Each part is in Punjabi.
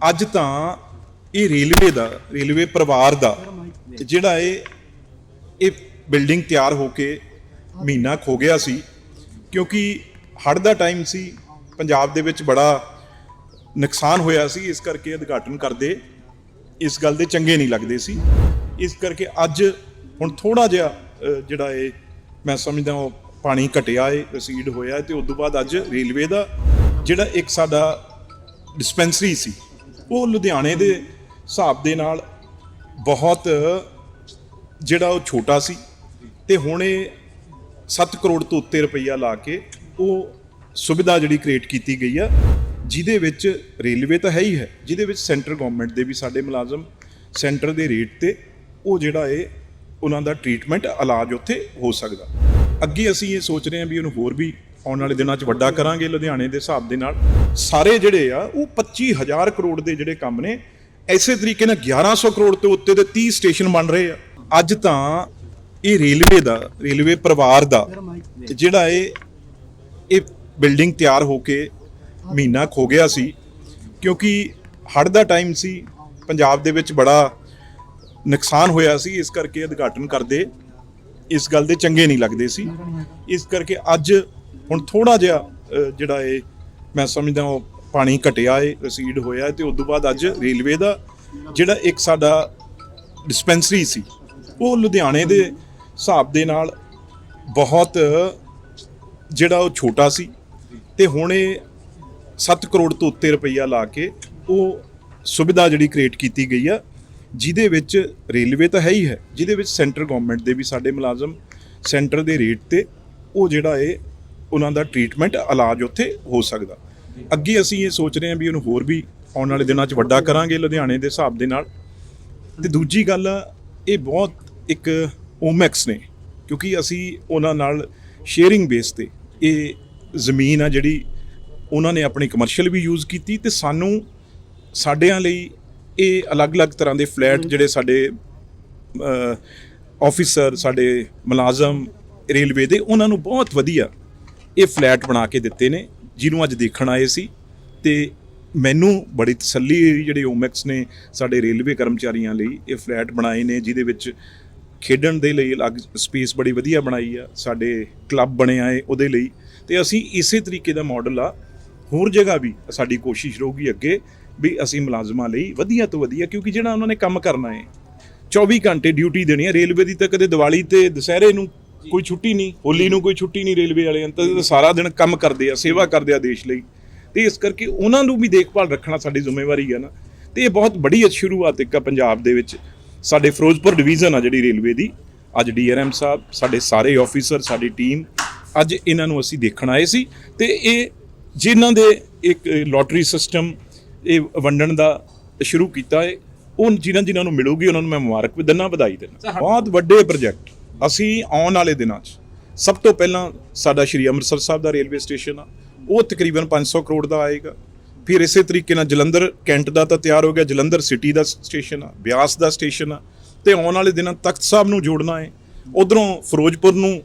ਅੱਜ ਤਾਂ ਇਹ ਰੇਲਵੇ ਦਾ, ਰੇਲਵੇ ਪਰਿਵਾਰ ਦਾ ਜਿਹੜਾ ਇਹ ਇਹ ਬਿਲਡਿੰਗ ਤਿਆਰ ਹੋ ਕੇ ਮਹੀਨਾ ਖੋ ਗਿਆ ਸੀ, ਕਿਉਂਕਿ ਹੜ੍ਹ ਦਾ ਟਾਈਮ ਸੀ, ਪੰਜਾਬ ਦੇ ਵਿੱਚ ਬੜਾ ਨੁਕਸਾਨ ਹੋਇਆ ਸੀ, ਇਸ ਕਰਕੇ ਉਦਘਾਟਨ ਕਰਦੇ, ਇਸ ਗੱਲ ਦੇ ਚੰਗੇ ਨਹੀਂ ਲੱਗਦੇ ਸੀ। ਇਸ ਕਰਕੇ ਅੱਜ ਹੁਣ ਥੋੜਾ ਜਿਹਾ ਜਿਹੜਾ ਇਹ ਮੈਂ ਸਮਝਦਾ ਉਹ ਪਾਣੀ ਘਟਿਆ ਏ ਰਸੀਡ ਹੋਇਆ ਤੇ ਉਸ ਤੋਂ ਬਾਅਦ ਅੱਜ ਰੇਲਵੇ ਦਾ ਜਿਹੜਾ ਇੱਕ ਸਾਡਾ ਡਿਸਪੈਂਸਰੀ ਸੀ ਉਹ ਲੁਧਿਆਣੇ ਦੇ ਹਿਸਾਬ ਦੇ ਨਾਲ ਬਹੁਤ ਜਿਹੜਾ ਉਹ ਛੋਟਾ ਸੀ ਤੇ ਹੁਣ ਇਹ 7 ਕਰੋੜ ਤੋਂ ਉੱਤੇ ਰੁਪਈਆ ਲਾ ਕੇ ਉਹ ਸੁਵਿਧਾ ਜਿਹੜੀ ਕ੍ਰੀਏਟ ਕੀਤੀ ਗਈ ਆ, ਜਿਹਦੇ ਵਿੱਚ ਰੇਲਵੇ ਤਾਂ ਹੈ ਹੀ ਹੈ, ਜਿਹਦੇ ਵਿੱਚ ਸੈਂਟਰ ਗਵਰਨਮੈਂਟ ਦੇ ਵੀ ਸਾਡੇ ਮੁਲਾਜ਼ਮ ਸੈਂਟਰ ਦੇ ਰੇਟ ਤੇ ਉਹ ਜਿਹੜਾ ਇਹ ਉਹਨਾਂ ਦਾ ਟ੍ਰੀਟਮੈਂਟ ਇਲਾਜ ਉੱਥੇ ਹੋ ਸਕਦਾ। ਅੱਗੇ ਅਸੀਂ ਇਹ ਸੋਚ ਰਹੇ ਹਾਂ ਵੀ ਉਹਨੂੰ ਹੋਰ ਵੀ ਆਉਣ ਵਾਲੇ ਦਿਨਾਂ 'ਚ ਵੱਡਾ ਕਰਾਂਗੇ ਲੁਧਿਆਣੇ ਦੇ ਹਿਸਾਬ ਦੇ ਨਾਲ। ਸਾਰੇ ਜਿਹੜੇ ਆ, ਉਹ 25000 ਕਰੋੜ ਦੇ ਜਿਹੜੇ ਕੰਮ ਨੇ ਐਸੇ ਤਰੀਕੇ ਨਾਲ 1100 ਕਰੋੜ ਤੋਂ ਉੱਤੇ ਦੇ 30 ਸਟੇਸ਼ਨ ਬਣ ਰਹੇ ਆ। ਅੱਜ ਤਾਂ ਇਹ ਰੇਲਵੇ ਦਾ, ਰੇਲਵੇ ਪਰਿਵਾਰ ਦਾ, ਜਿਹੜਾ ਇਹ ਇਹ ਬਿਲਡਿੰਗ ਤਿਆਰ ਹੋ ਕੇ ਮਹੀਨਾ ਖੋ ਗਿਆ ਸੀ, ਕਿਉਂਕਿ ਹੜ੍ਹ ਦਾ ਟਾਈਮ ਸੀ, ਪੰਜਾਬ ਦੇ ਵਿੱਚ ਬੜਾ ਨੁਕਸਾਨ ਹੋਇਆ ਸੀ, ਇਸ ਕਰਕੇ ਉਦਘਾਟਨ ਕਰਦੇ। ਇਸ ਗੱਲ ਦੇ ਚੰਗੇ ਨਹੀਂ ਲੱਗਦੇ ਸੀ। ਇਸ ਕਰਕੇ ਅੱਜ ਹੁਣ ਥੋੜਾ ਜਿਹਾ ਜਿਹੜਾ ਇਹ ਮੈਂ ਸਮਝਦਾ ਉਹ ਪਾਣੀ ਘਟਿਆ ਏ ਰਸੀਡ ਹੋਇਆ ਤੇ ਉਸ ਤੋਂ ਬਾਅਦ ਅੱਜ ਰੇਲਵੇ ਦਾ ਜਿਹੜਾ ਇੱਕ ਸਾਡਾ ਡਿਸਪੈਂਸਰੀ ਸੀ, ਉਹ ਲੁਧਿਆਣੇ ਦੇ ਹਿਸਾਬ ਦੇ ਨਾਲ ਬਹੁਤ ਜਿਹੜਾ ਉਹ ਛੋਟਾ ਸੀ ਤੇ ਹੁਣ ਇਹ 7 ਕਰੋੜ ਤੋਂ ਉੱਤੇ ਰੁਪਈਆ ਲਾ ਕੇ ਉਹ ਸੁਵਿਧਾ ਜਿਹੜੀ ਕ੍ਰੀਏਟ ਕੀਤੀ ਗਈ ਆ, ਜਿਹਦੇ ਵਿੱਚ ਰੇਲਵੇ ਤਾਂ ਹੈ ਹੀ ਹੈ, ਜਿਹਦੇ ਵਿੱਚ ਸੈਂਟਰ ਗਵਰਨਮੈਂਟ ਦੇ ਵੀ ਸਾਡੇ ਮੁਲਾਜ਼ਮ ਸੈਂਟਰ ਦੇ ਰੇਟ ਤੇ ਉਹ ਜਿਹੜਾ ਇਹ ਉਹਨਾਂ ਦਾ ਟ੍ਰੀਟਮੈਂਟ ਇਲਾਜ ਉੱਥੇ ਹੋ ਸਕਦਾ। ਅੱਗੇ ਅਸੀਂ ਇਹ ਸੋਚ ਰਹੇ ਹਾਂ ਵੀ ਉਹਨੂੰ ਹੋਰ ਵੀ ਆਉਣ ਵਾਲੇ ਦਿਨਾਂ 'ਚ ਵੱਡਾ ਕਰਾਂਗੇ ਲੁਧਿਆਣੇ ਦੇ ਹਿਸਾਬ ਦੇ ਨਾਲ। ਤੇ ਦੂਜੀ ਗੱਲ ਇਹ ਬਹੁਤ ਇੱਕ ਓਮੈਕਸ ਨੇ ਕਿਉਂਕਿ ਅਸੀਂ ਉਹਨਾਂ ਨਾਲ ਸ਼ੇਅਰਿੰਗ ਬੇਸ ਤੇ ਇਹ ਜ਼ਮੀਨ ਆ ਜਿਹੜੀ ਉਹਨਾਂ ਨੇ ਆਪਣੀ ਕਮਰਸ਼ੀਅਲ ਵੀ ਯੂਜ਼ ਕੀਤੀ ਤੇ ਸਾਨੂੰ ਸਾਡਿਆਂ ਲਈ ਇਹ ਅਲੱਗ-ਅਲੱਗ ਤਰ੍ਹਾਂ ਦੇ ਫਲੈਟ ਜਿਹੜੇ ਸਾਡੇ ਆਫੀਸਰ ਸਾਡੇ ਮੁਲਾਜ਼ਮ ਰੇਲਵੇ ਦੇ ਉਹਨਾਂ ਨੂੰ ਬਹੁਤ ਵਧੀਆ ਇਹ ਫਲੈਟ ਬਣਾ ਕੇ ਦਿੱਤੇ ਨੇ, ਜਿਹਨੂੰ ਅੱਜ ਦੇਖਣ ਆਏ ਸੀ ਤੇ ਮੈਨੂੰ ਬੜੀ ਤਸੱਲੀ ਹੋਈ, ਜਿਹੜੇ ਓਮੈਕਸ ਨੇ ਸਾਡੇ ਰੇਲਵੇ ਕਰਮਚਾਰੀਆਂ ਲਈ ਇਹ ਫਲੈਟ ਬਣਾਏ ਨੇ, ਜਿਹਦੇ ਵਿੱਚ ਖੇਡਣ ਦੇ ਲਈ ਅਲੱਗ ਸਪੇਸ ਬੜੀ ਵਧੀਆ ਬਣਾਈ ਆ, ਸਾਡੇ ਕਲੱਬ ਬਣਿਆ ਏ ਉਹਦੇ ਲਈ ਤੇ ਅਸੀਂ ਇਸੇ ਤਰੀਕੇ ਦਾ ਮਾਡਲ ਆ, ਹੋਰ ਜਗ੍ਹਾ ਵੀ ਸਾਡੀ ਕੋਸ਼ਿਸ਼ ਰਹੂਗੀ ਅੱਗੇ ਵੀ ਅਸੀਂ ਮੁਲਾਜ਼ਮਾਂ ਲਈ ਵਧੀਆ ਤੋਂ ਵਧੀਆ, ਕਿਉਂਕਿ ਜਿਹੜਾ ਉਹਨਾਂ ਨੇ ਕੰਮ ਕਰਨਾ ਹੈ 24 ਘੰਟੇ ਡਿਊਟੀ ਦੇਣੀ ਹੈ, ਰੇਲਵੇ ਦੀ ਤਾਂ ਕਦੇ ਦੀਵਾਲੀ ਤੇ ਦੁਸਹਿਰੇ ਨੂੰ ਕੋਈ ਛੁੱਟੀ ਨਹੀਂ ਹੋਲੀ ਨੂੰ ਕੋਈ ਛੁੱਟੀ ਨਹੀਂ ਰੇਲਵੇ ਵਾਲਿਆਂ ਤਾਂ ਸਾਰਾ ਦਿਨ ਕੰਮ ਕਰਦੇ ਆ ਸੇਵਾ ਕਰਦੇ ਆ ਦੇਸ਼ ਲਈ। ਤੇ ਇਸ ਕਰਕੇ ਉਹਨਾਂ ਨੂੰ ਵੀ ਦੇਖਭਾਲ ਰੱਖਣਾ ਸਾਡੀ ਜ਼ਿੰਮੇਵਾਰੀ ਹੈ ਨਾ। ਤੇ ਇਹ ਬਹੁਤ ਬੜੀ ਸ਼ੁਰੂਆਤ ਇੱਕ ਆ ਪੰਜਾਬ ਦੇ ਵਿੱਚ। ਸਾਡੇ ਫਿਰੋਜ਼ਪੁਰ ਡਿਵੀਜ਼ਨ ਆ ਜਿਹੜੀ ਰੇਲਵੇ ਦੀ। ਅੱਜ ਡੀਆਰਐਮ ਸਾਹਿਬ ਸਾਡੇ ਸਾਰੇ ਆਫੀਸਰ ਸਾਡੀ ਟੀਮ ਅੱਜ ਇਹਨਾਂ ਨੂੰ ਅਸੀਂ ਦੇਖਣ ਆਏ ਸੀ। ਤੇ ਇਹ ਜਿਨ੍ਹਾਂ ਦੇ ਇੱਕ ਲੋਟਰੀ ਸਿਸਟਮ ਇਹ ਵੰਡਣ ਦਾ ਸ਼ੁਰੂ ਕੀਤਾ ਹੈ ਉਹ ਜਿਨ੍ਹਾਂ ਜਿਨ੍ਹਾਂ ਨੂੰ ਮਿਲੂਗੀ ਉਹਨਾਂ ਨੂੰ ਮੈਂ ਮੁਬਾਰਕ ਵੀ ਦਿੰਦਾ ਵਧਾਈ ਦਿੰਦਾ। ਬਹੁਤ ਵੱਡੇ ਪ੍ਰੋਜੈਕਟ ਅਸੀਂ ਆਉਣ ਵਾਲੇ ਦਿਨਾਂ 'ਚ ਸਭ ਤੋਂ ਪਹਿਲਾਂ ਸਾਡਾ ਸ਼੍ਰੀ ਅੰਮ੍ਰਿਤਸਰ ਸਾਹਿਬ ਦਾ ਰੇਲਵੇ ਸਟੇਸ਼ਨ ਆ, ਉਹ ਤਕਰੀਬਨ 500 ਕਰੋੜ ਦਾ ਆਏਗਾ। ਫਿਰ ਇਸੇ ਤਰੀਕੇ ਨਾਲ ਜਲੰਧਰ ਕੈਂਟ ਦਾ ਤਾਂ ਤਿਆਰ ਹੋ ਗਿਆ, ਜਲੰਧਰ ਸਿਟੀ ਦਾ ਸਟੇਸ਼ਨ ਆ, ਬਿਆਸ ਦਾ ਸਟੇਸ਼ਨ ਆ, ਤੇ ਆਉਣ ਵਾਲੇ ਦਿਨਾਂ ਤਖਤ ਸਾਹਿਬ ਨੂੰ ਜੋੜਨਾ ਹੈ। ਉਧਰੋਂ ਫਿਰੋਜ਼ਪੁਰ ਨੂੰ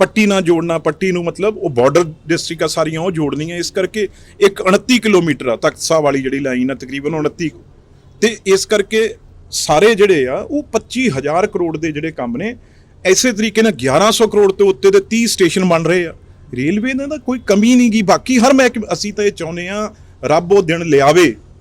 ਪੱਟੀ ਨਾਲ ਜੋੜਨਾ, ਪੱਟੀ ਨੂੰ ਮਤਲਬ ਉਹ ਬਾਰਡਰ ਡਿਸਟ੍ਰਿਕਟਾਂ ਸਾਰੀਆਂ, ਉਹ ਜੋੜਨੀਆਂ, ਇਸ ਕਰਕੇ ਇੱਕ 29 ਕਿਲੋਮੀਟਰ ਆ ਤਖਤ ਸਾਹਿਬ ਵਾਲੀ ਜਿਹੜੀ ਲਾਈਨ ਆ, ਤਕਰੀਬਨ 29 ਤੇ ਇਸ ਕਰਕੇ ਸਾਰੇ ਜਿਹੜੇ ਆ, ਉਹ 25000 ਕਰੋੜ ਦੇ ਜਿਹੜੇ ਕੰਮ ਨੇ ਐਸੇ ਤਰੀਕੇ ਨਾਲ 1100 ਕਰੋੜ ਤੋਂ ਉੱਤੇ ਦੇ 30 ਸਟੇਸ਼ਨ ਬਣ ਰਹੇ ਆ। ਰੇਲਵੇ ਦਾ ਕੋਈ ਕਮੀ ਨਹੀਂ ਗੀ। ਬਾਕੀ ਹਰ ਮਹਿਕਮੇ ਅਸੀਂ ਤਾਂ ਇਹ ਚਾਹੁੰਦੇ ਆ ਰੱਬ ਉਹ ਦਿਨ ਲਿਆਵੇ।